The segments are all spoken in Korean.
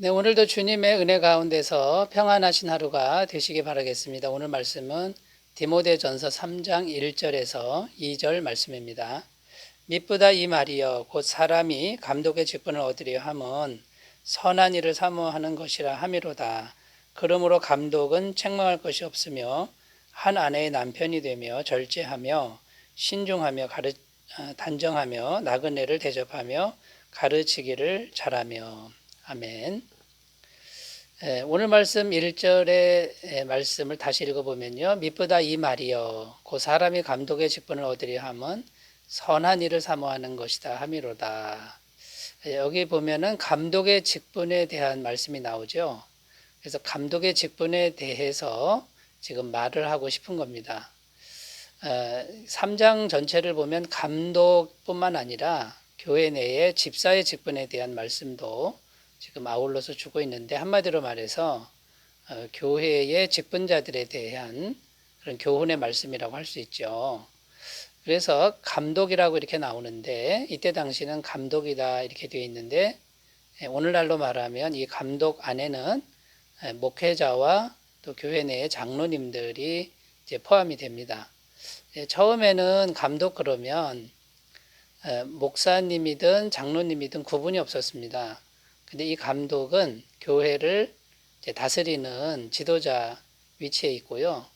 네, 오늘도 주님의 은혜 가운데서 평안하신 하루가 되시기 바라겠습니다. 오늘 말씀은 디모데전서 3장 1절에서 2절 말씀입니다. 미쁘다 이 말이여 곧 사람이 감독의 직분을 얻으려 함은 선한 일을 사모하는 것이라 함이로다. 그러므로 감독은 책망할 것이 없으며 한 아내의 남편이 되며 절제하며 신중하며 가르, 아, 단정하며 나그네를 대접하며 가르치기를 잘하며 아멘. 예, 오늘 말씀 1절의 말씀을 다시 읽어보면요. 미쁘다 이 말이여. 그 사람이 감독의 직분을 얻으려 함은 선한 일을 사모하는 것이다. 함이로다. 예, 여기 보면은 감독의 직분에 대한 말씀이 나오죠. 그래서 감독의 직분에 대해서 지금 말을 하고 싶은 겁니다. 3장 전체를 보면 감독뿐만 아니라 교회 내의 집사의 직분에 대한 말씀도 지금 아울러서 주고 있는데 한마디로 말해서 어, 교회의 직분자들에 대한 그런 교훈의 말씀이라고 할 수 있죠. 그래서 감독이라고 이렇게 나오는데 이때 당시는 감독이다 이렇게 되어 있는데 예, 오늘날로 말하면 이 감독 안에는 예, 목회자와 또 교회 내의 장로님들이 이제 포함이 됩니다. 예, 처음에는 감독 그러면 목사님이든 장로님이든 구분이 없었습니다. 근데 이 감독은 교회를 다스리는 지도자 위치에 있고요.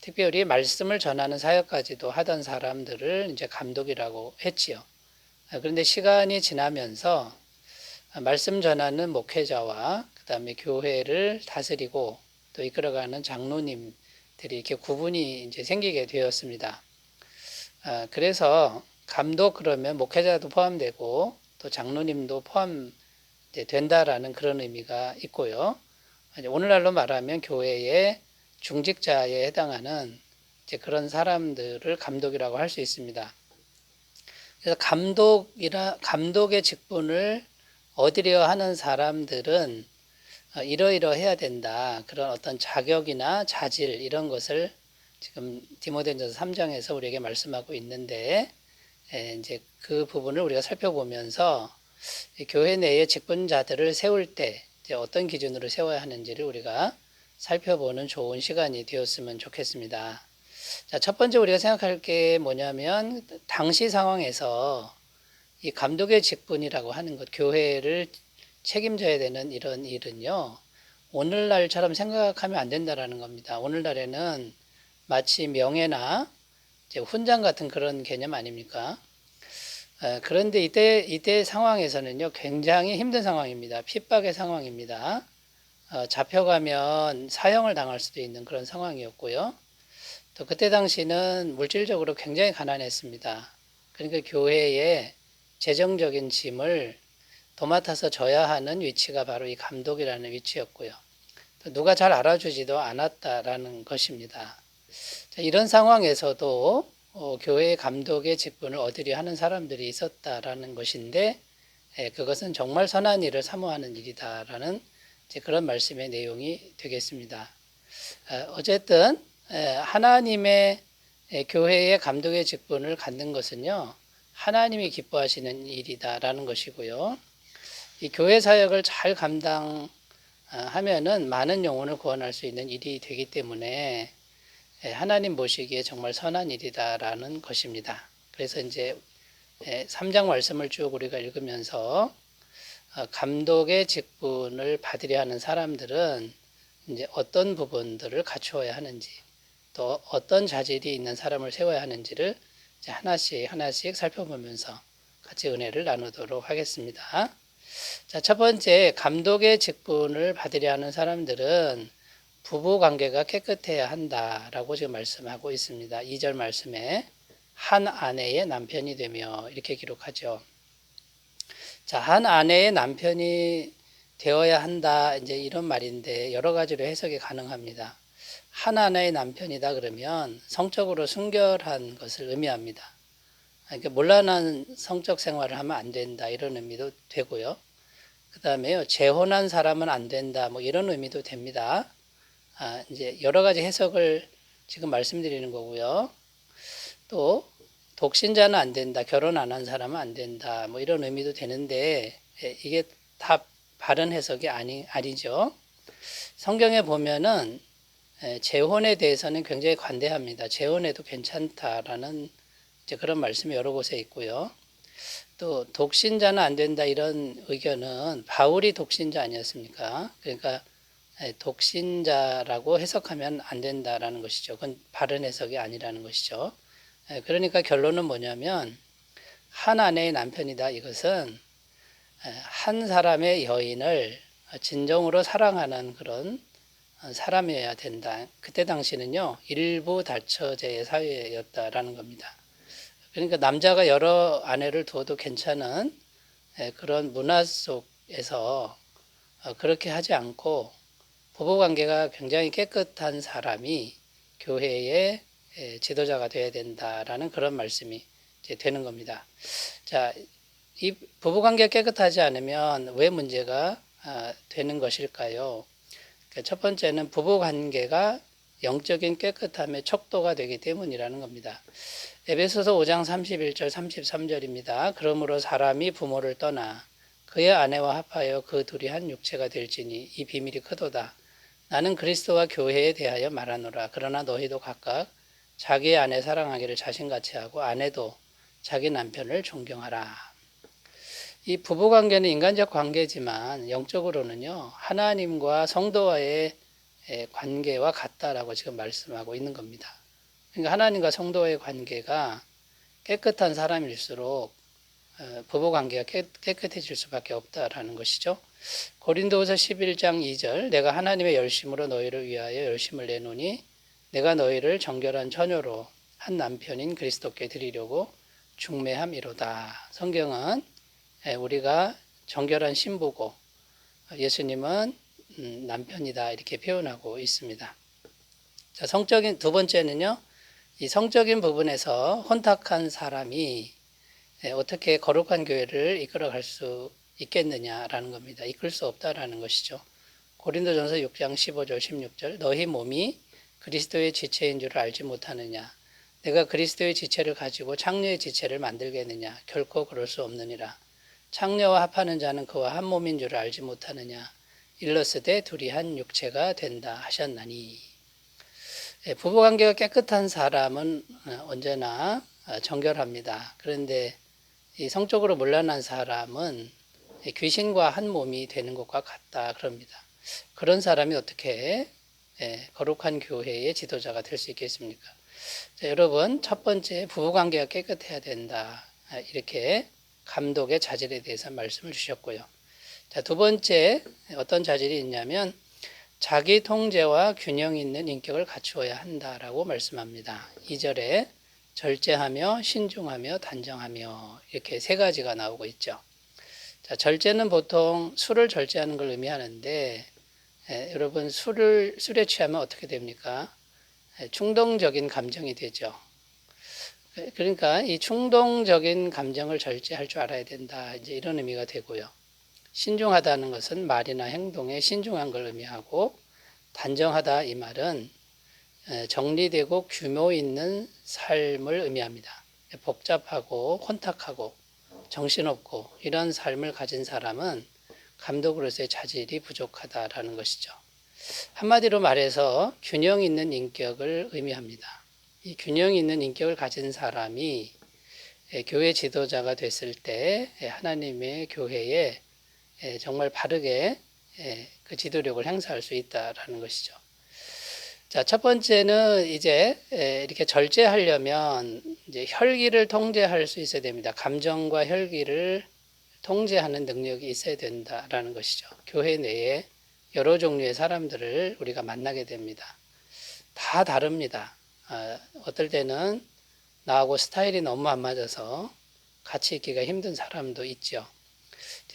특별히 말씀을 전하는 사역까지도 하던 사람들을 이제 감독이라고 했지요. 그런데 시간이 지나면서 말씀 전하는 목회자와 그다음에 교회를 다스리고 또 이끌어가는 장로님들이 이렇게 구분이 이제 생기게 되었습니다. 아, 그래서 감독 그러면 목회자도 포함되고 또 장로님도 포함 된다라는 그런 의미가 있고요. 오늘날로 말하면 교회의 중직자에 해당하는 그런 사람들을 감독이라고 할 수 있습니다. 그래서 감독이라 감독의 직분을 얻으려 하는 사람들은 어, 이러이러해야 된다. 그런 어떤 자격이나 자질 이런 것을 지금 디모데전서 3장에서 우리에게 말씀하고 있는데 이제 그 부분을 우리가 살펴보면서 교회 내의 직분자들을 세울 때 어떤 기준으로 세워야 하는지를 우리가 살펴보는 좋은 시간이 되었으면 좋겠습니다. 자, 첫 번째 우리가 생각할 게 뭐냐면 당시 상황에서 이 감독의 직분이라고 하는 것, 교회를 책임져야 되는 이런 일은요, 오늘날처럼 생각하면 안 된다라는 겁니다. 오늘날에는 마치 명예나 훈장 같은 그런 개념 아닙니까? 어, 그런데 이때 이때 상황에서는요 굉장히 힘든 상황입니다. 핍박의 상황입니다. 어, 잡혀가면 사형을 당할 수도 있는 그런 상황이었고요. 또 그때 당시는 물질적으로 굉장히 가난했습니다. 그러니까 교회의 재정적인 짐을 도맡아서 져야 하는 위치가 바로 이 감독이라는 위치였고요. 또 누가 잘 알아주지도 않았다라는 것입니다. 자, 이런 상황에서도 어, 교회 감독의 직분을 얻으려 하는 사람들이 있었다라는 것인데 예, 그것은 정말 선한 일을 사모하는 일이다라는 그런 말씀의 내용이 되겠습니다. 어, 어쨌든 예, 하나님의 예, 교회의 감독의 직분을 갖는 것은요 하나님이 기뻐하시는 일이다라는 것이고요. 이 교회 사역을 잘 감당하면은 많은 영혼을 구원할 수 있는 일이 되기 때문에 예, 하나님 보시기에 정말 선한 일이다라는 것입니다. 그래서 이제 3장 예, 말씀을 쭉 우리가 읽으면서 어, 감독의 직분을 받으려 하는 사람들은 이제 어떤 부분들을 갖추어야 하는지 또 어떤 자질이 있는 사람을 세워야 하는지를 하나씩 하나씩 살펴보면서 같이 은혜를 나누도록 하겠습니다. 자, 첫 번째 감독의 직분을 받으려 하는 사람들은 부부 관계가 깨끗해야 한다라고 지금 말씀하고 있습니다. 2절 말씀에 한 아내의 남편이 되며 이렇게 기록하죠. 자, 한 아내의 남편이 되어야 한다. 이제 이런 말인데 여러 가지로 해석이 가능합니다. 한 아내의 남편이다 그러면 성적으로 순결한 것을 의미합니다. 그러니까 몰란한 성적 생활을 하면 안 된다 이런 의미도 되고요. 그 다음에요 재혼한 사람은 안 된다 뭐 이런 의미도 됩니다. 아, 이제 여러 가지 해석을 지금 말씀드리는 거고요. 또 독신자는 안 된다, 결혼 안 한 사람은 안 된다, 뭐 이런 의미도 되는데 예, 이게 다 바른 해석이 아니, 아니죠. 성경에 보면은 에, 재혼에 대해서는 굉장히 관대합니다. 재혼해도 괜찮다라는 이제 그런 말씀이 여러 곳에 있고요. 또 독신자는 안 된다 이런 의견은 바울이 독신자 아니었습니까? 그러니까 에, 독신자라고 해석하면 안 된다라는 것이죠. 그건 바른 해석이 아니라는 것이죠. 에, 그러니까 결론은 뭐냐면 한 아내의 남편이다 이것은 에, 한 사람의 여인을 진정으로 사랑하는 그런 사람이어야 된다. 그때 당시는요 일부 다처제의 사회였다라는 겁니다. 그러니까 남자가 여러 아내를 두어도 괜찮은 에, 그런 문화 속에서 어, 그렇게 하지 않고 부부 관계가 굉장히 깨끗한 사람이 교회의 에, 지도자가 되어야 된다라는 그런 말씀이 되는 겁니다. 자, 이 부부 관계가 깨끗하지 않으면 왜 문제가 아, 되는 것일까요? 그첫 번째는 부부 관계가 영적인 깨끗함의 척도가 되기 때문이라는 겁니다. 에베소서 5장 31절 33절입니다. 그러므로 사람이 부모를 떠나 그의 아내와 합하여 그 둘이 한 육체가 될지니 이 비밀이 크도다. 나는 그리스도와 교회에 대하여 말하노라. 그러나 너희도 각각 자기의 아내 사랑하기를 자신같이 하고 아내도 자기 남편을 존경하라. 이 부부 관계는 인간적 관계지만 영적으로는요 하나님과 성도와의 에, 관계와 같다라고 지금 말씀하고 있는 겁니다. 그러니까 하나님과 성도의 관계가 깨끗한 사람일수록 어, 부부 관계가 깨, 깨끗해질 수밖에 없다라는 것이죠. 고린도후서 11장 2절 내가 하나님의 열심으로 너희를 위하여 열심을 내노니 내가 너희를 정결한 처녀로 한 남편인 그리스도께 드리려고 중매함이로다. 성경은 예, 우리가 정결한 신부고 예수님은 음, 남편이다 이렇게 표현하고 있습니다. 자, 성적인 두 번째는요. 이 성적인 부분에서 혼탁한 사람이 예, 어떻게 거룩한 교회를 이끌어갈 수 있겠느냐라는 겁니다. 이끌 수 없다라는 것이죠. 고린도전서 6장 15절 16절 너희 몸이 그리스도의 지체인 줄 알지 못하느냐 내가 그리스도의 지체를 가지고 창녀의 지체를 만들겠느냐 결코 그럴 수 없느니라 창녀와 합하는 자는 그와 한 몸인 줄 알지 못하느냐 일러스되 둘이 한 육체가 된다 하셨나니 예, 부부관계가 깨끗한 사람은 어, 언제나 어, 정결합니다. 그런데 이 성적으로 물란한 사람은 귀신과 한 몸이 되는 것과 같다 그럽니다. 그런 사람이 어떻게 예, 거룩한 교회의 지도자가 될 수 있겠습니까? 자, 여러분 첫 번째 부부관계가 깨끗해야 된다 아, 이렇게 감독의 자질에 대해서 말씀을 주셨고요. 자, 두 번째 어떤 자질이 있냐면 자기 통제와 균형 있는 인격을 갖추어야 한다라고 말씀합니다. 2절에 절제하며 신중하며 단정하며 이렇게 세 가지가 나오고 있죠. 자, 절제는 보통 술을 절제하는 걸 의미하는데 에, 여러분 술을 술에 취하면 어떻게 됩니까? 에, 충동적인 감정이 되죠. 그러니까 이 충동적인 감정을 절제할 줄 알아야 된다. 이제 이런 의미가 되고요. 신중하다는 것은 말이나 행동에 신중한 걸 의미하고 단정하다 이 말은 정리되고 규모 있는 삶을 의미합니다. 복잡하고 혼탁하고 정신없고 이런 삶을 가진 사람은 감독으로서의 자질이 부족하다라는 것이죠. 한마디로 말해서 균형 있는 인격을 의미합니다. 이 균형 있는 인격을 가진 사람이 교회 지도자가 됐을 때 하나님의 교회에 정말 바르게 그 지도력을 행사할 수 있다라는 것이죠. 자, 첫 번째는 이제 이렇게 절제하려면 이제 혈기를 통제할 수 있어야 됩니다. 감정과 혈기를 통제하는 능력이 있어야 된다라는 것이죠. 교회 내에 여러 종류의 사람들을 우리가 만나게 됩니다. 다 다릅니다. 어, 어떨 때는 나하고 스타일이 너무 안 맞아서 같이 있기가 힘든 사람도 있죠.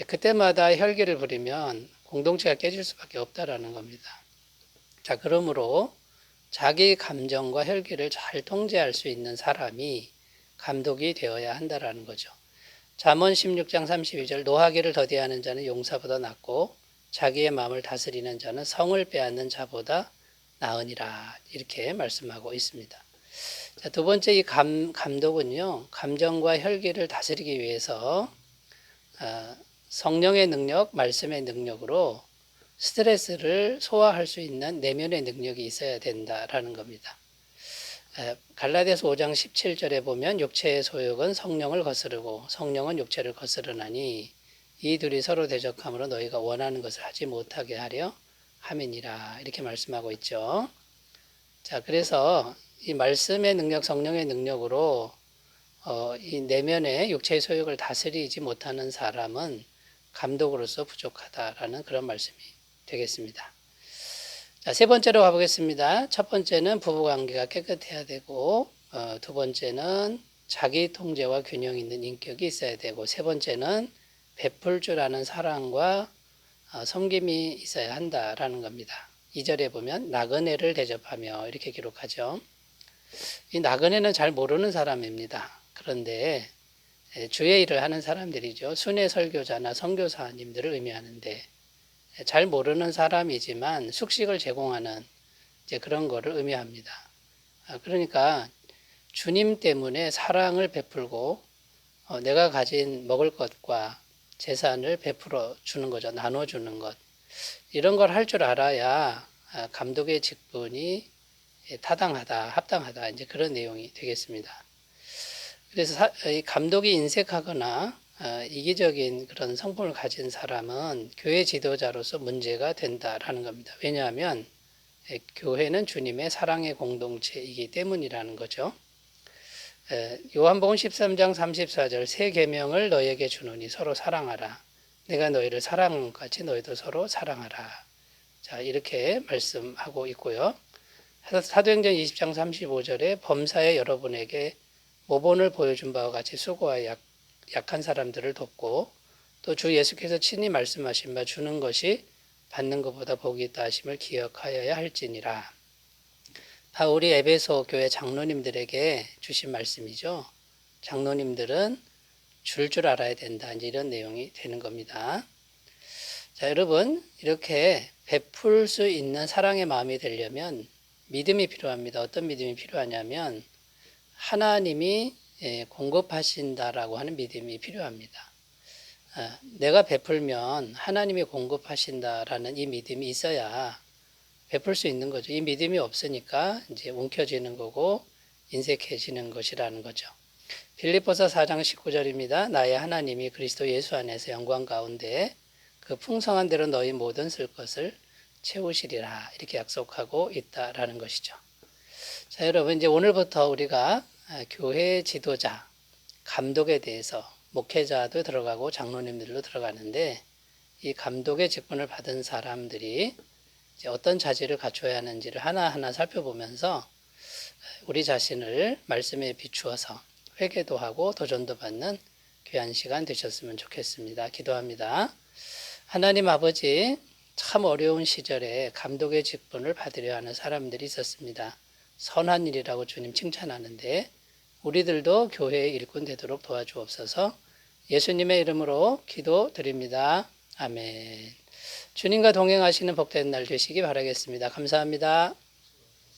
그때마다 혈기를 부리면 공동체가 깨질 수밖에 없다라는 겁니다. 자, 그러므로 자기 감정과 혈기를 잘 통제할 수 있는 사람이 감독이 되어야 한다라는 거죠. 잠언 16장 32절 노하기를 더디하는 자는 용사보다 낫고 자기의 마음을 다스리는 자는 성을 빼앗는 자보다 나으니라 이렇게 말씀하고 있습니다. 자, 두 번째 이 감, 감독은요 감정과 혈기를 다스리기 위해서 어, 성령의 능력, 말씀의 능력으로 스트레스를 소화할 수 있는 내면의 능력이 있어야 된다라는 겁니다. 에, 갈라디아서 5장 17절에 보면 육체의 소욕은 성령을 거스르고 성령은 육체를 거스르나니 이 둘이 서로 대적함으로 너희가 원하는 것을 하지 못하게 하려 함이니라 이렇게 말씀하고 있죠. 자, 그래서 이 말씀의 능력, 성령의 능력으로 어, 이 내면의 육체의 소욕을 다스리지 못하는 사람은 감독으로서 부족하다라는 그런 말씀이 되겠습니다. 자, 세 번째로 가보겠습니다. 첫 번째는 부부 관계가 깨끗해야 되고, 어, 두 번째는 자기 통제와 균형 있는 인격이 있어야 되고, 세 번째는 베풀 줄 아는 사랑과 어, 섬김이 있어야 한다라는 겁니다. 2절에 보면 나그네를 대접하며 이렇게 기록하죠. 이 나그네는 잘 모르는 사람입니다. 그런데 예, 주의 일을 하는 사람들이죠. 순회 설교자나 선교사님들을 의미하는데 예, 잘 모르는 사람이지만 숙식을 제공하는 이제 그런 거를 의미합니다. 아, 그러니까 주님 때문에 사랑을 베풀고 어, 내가 가진 먹을 것과 재산을 베풀어 주는 거죠. 나눠 주는 것. 이런 걸 할 줄 알아야 아, 감독의 직분이 예, 타당하다, 합당하다 이제 그런 내용이 되겠습니다. 그래서 감독이 인색하거나 어, 이기적인 그런 성품을 가진 사람은 교회 지도자로서 문제가 된다라는 겁니다. 왜냐하면 예, 교회는 주님의 사랑의 공동체이기 때문이라는 거죠. 에, 요한복음 13장 34절 새 계명을 너에게 주노니 서로 사랑하라. 내가 너희를 사랑한 것 같이 너희도 서로 사랑하라. 자, 이렇게 말씀하고 있고요. 사도행전 20장 35절에 범사에 여러분에게 모본을 보여준 바와 같이 수고와 약, 약한 사람들을 돕고 또 주 예수께서 친히 말씀하신 바 주는 것이 받는 것보다 복이 있다 하심을 기억하여야 할지니라. 바울이 에베소 교회 장로님들에게 주신 말씀이죠. 장로님들은 줄줄 알아야 된다. 이제 이런 내용이 되는 겁니다. 자, 여러분, 이렇게 베풀 수 있는 사랑의 마음이 되려면 믿음이 필요합니다. 어떤 믿음이 필요하냐면 하나님이 예, 공급하신다라고 하는 믿음이 필요합니다. 아, 내가 베풀면 하나님이 공급하신다라는 이 믿음이 있어야 베풀 수 있는 거죠. 이 믿음이 없으니까 이제 움켜쥐는 거고 인색해지는 것이라는 거죠. 빌립보서 4장 19절입니다. 나의 하나님이 그리스도 예수 안에서 영광 가운데 그 풍성한 대로 너희 모든 쓸 것을 채우시리라 이렇게 약속하고 있다라는 것이죠. 자, 여러분 이제 오늘부터 우리가 교회 지도자, 감독에 대해서 목회자도 들어가고 장로님들도 들어가는데 이 감독의 직분을 받은 사람들이 어떤 자질을 갖춰야 하는지를 하나하나 살펴보면서 우리 자신을 말씀에 비추어서 회개도 하고 도전도 받는 귀한 시간 되셨으면 좋겠습니다. 기도합니다. 하나님 아버지, 참 어려운 시절에 감독의 직분을 받으려 하는 사람들이 있었습니다. 선한 일이라고 주님 칭찬하는데 우리들도 교회의 일꾼 되도록 도와주옵소서 예수님의 이름으로 기도 드립니다. 아멘. 주님과 동행하시는 복된 날 되시기 바라겠습니다. 감사합니다.